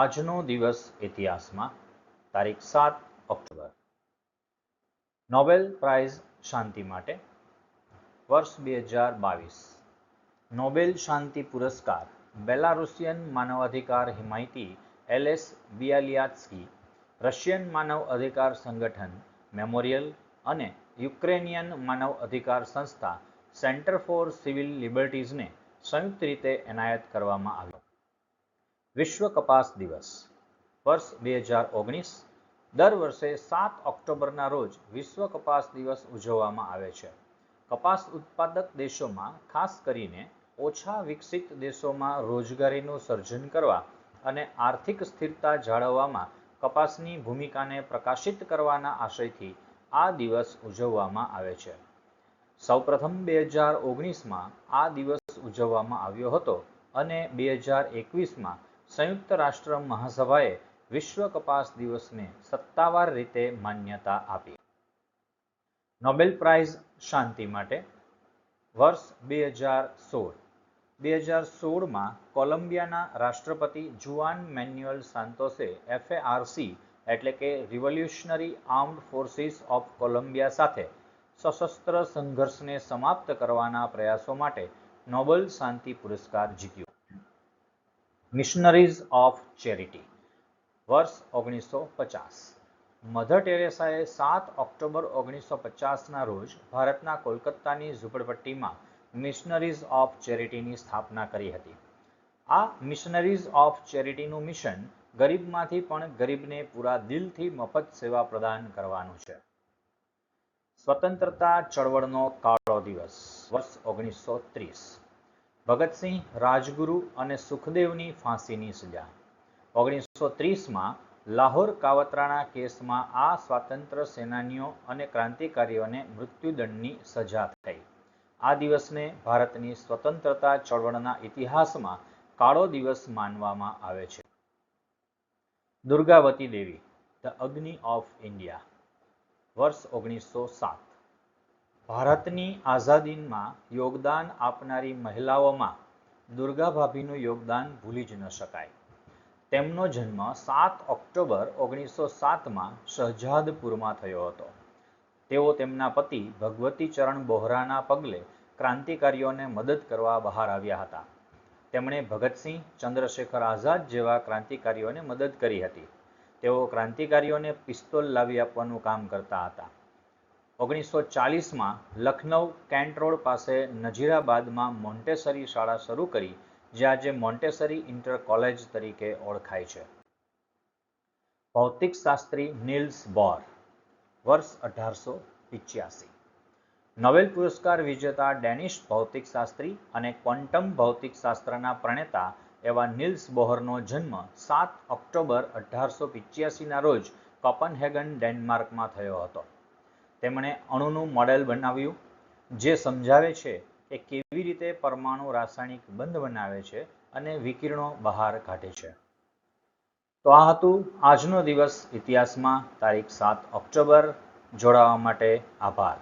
આજનો દિવસ ઇતિહાસમાં તારીખ સાત ઓક્ટોબર. નોબેલ પ્રાઇઝ શાંતિ માટે વર્ષ બે હજાર બાવીસ. નોબેલ શાંતિ પુરસ્કાર, બેલારુસિયન માનવાધિકાર હિમાયતી એલએસ બિયાલિયાત્સ્કી, રશિયન માનવ અધિકાર સંગઠન મેમોરિયલ અને યુક્રેનિયન માનવ અધિકાર સંસ્થા સેન્ટર ફોર સિવિલ લિબર્ટીઝને સંયુક્ત રીતે એનાયત કરવામાં આવ્યો વિશ્વ કપાસ દિવસ, વર્ષ બે હજાર ઓગણીસ, દર વર્ષે સાત ઓક્ટોબરના રોજ વિશ્વ કપાસ દિવસ ઉજવવામાં આવે છે. કપાસ ઉત્પાદક દેશોમાં ખાસ કરીને ઓછા વિકસિત દેશોમાં રોજગારીનું સર્જન કરવા અને આર્થિક સ્થિરતા જાળવવામાં કપાસની ભૂમિકાને પ્રકાશિત કરવાના આશયથી આ દિવસ ઉજવવામાં આવે છે. સૌપ્રથમ બે હજાર ઓગણીસમાં આ દિવસ ઉજવવામાં આવ્યો હતો અને બે હજાર એકવીસમાં સંયુક્ત રાષ્ટ્ર મહાસભાએ વિશ્વ કપાસ દિવસને સત્તાવાર રીતે માન્યતા આપી. નોબેલ પ્રાઇઝ શાંતિ માટે વર્ષ બે હજાર સોળ. બે હજાર સોળમાં કોલંબિયાના રાષ્ટ્રપતિ જુઆન મેન્યુઅલ સાંતોસે એફએઆરસી એટલે કે revolutionary armed forces of Colombia સાથે સશસ્ત્ર સંઘર્ષને સમાપ્ત કરવાના પ્રયાસો માટે નોબેલ શાંતિ પુરસ્કાર જીત્યો. મિશનરીઝ ઓફ ચેરિટી વર્ષ ઓગણીસો પચાસ. મધર ટેરેસાએ સાત ઓક્ટોબર ઓગણીસો પચાસના રોજ ભારતના કોલકાતાની ઝૂંપડપટ્ટીમાં મિશનરીઝ ઓફ ચેરિટીની સ્થાપના કરી હતી. આ મિશનરીઝ ઓફ ચેરિટીનું મિશન ગરીબમાંથી પણ ગરીબને પૂરા દિલથી મફત સેવા પ્રદાન કરવાનું છે. સ્વતંત્રતા ચળવળનો કાળો દિવસ, વર્ષ ઓગણીસો ત્રીસ. ભગતસિંહ, રાજગુરુ અને સુખદેવની ફાંસીની સજા. ઓગણીસો ત્રીસમાં લાહોર કાવતરાના કેસમાં આ સ્વાતંત્ર્ય સેનાનીઓ અને ક્રાંતિકારીઓને મૃત્યુદંડની સજા થઈ. આ દિવસને ભારતની સ્વતંત્રતા ચળવળના ઇતિહાસમાં કાળો દિવસ માનવામાં આવે છે. Durgavati Devi, the Agni of India, વર્ષ ઓગણીસો સાત ભારતની આઝાદીમાં યોગદાન આપનારી મહિલાઓમાં દુર્ગા ભાભીનું યોગદાન ભૂલી જ ન શકાય. તેમનો જન્મ સાત ઓક્ટોબર ઓગણીસો સાતમાં શહજાદપુરમાં થયો હતો. તેઓ તેમના પતિ ભગવતી ચરણ બોહરાના પગલે ક્રાંતિકારીઓને મદદ કરવા બહાર આવ્યા હતા. તેમણે ભગતસિંહ ચંદ્રશેખર આઝાદ જેવા ક્રાંતિકારીઓને મદદ કરી હતી. તેઓ ક્રાંતિકારીઓને પિસ્તોલ લાવી આપવાનું કામ કરતા હતા. ઓગણીસો ચાલીસમાં લખનૌ કેન્ટ રોડ પાસે નજીરાબાદમાં મોન્ટેસરી શાળા શરૂ કરી, જે આજે મોન્ટેસરી ઇન્ટર કોલેજ તરીકે ઓળખાય છે. ભૌતિકશાસ્ત્રી નિલ્સ બોર, વર્ષ અઢારસો પિચ્યાસી. નોબેલ પુરસ્કાર વિજેતા ડેનિશ ભૌતિકશાસ્ત્રી અને ક્વોન્ટમ ભૌતિકશાસ્ત્રના પ્રણેતા એવા નિલ્સ બોહરનો જન્મ સાત ઓક્ટોબર અઢારસો પિચ્યાસીના રોજ કોપનહેગન ડેનમાર્કમાં થયો હતો. તેમણે અણુનું મોડેલ બનાવ્યું, જે સમજાવે છે કે કેવી રીતે પરમાણુ રાસાયણિક બંધ બનાવે છે અને વિકિરણો બહાર કાઢે છે. તો આ હતું આજનો દિવસ ઇતિહાસમાં, તારીખ સાત ઓક્ટોબર. જોડાવા માટે આભાર.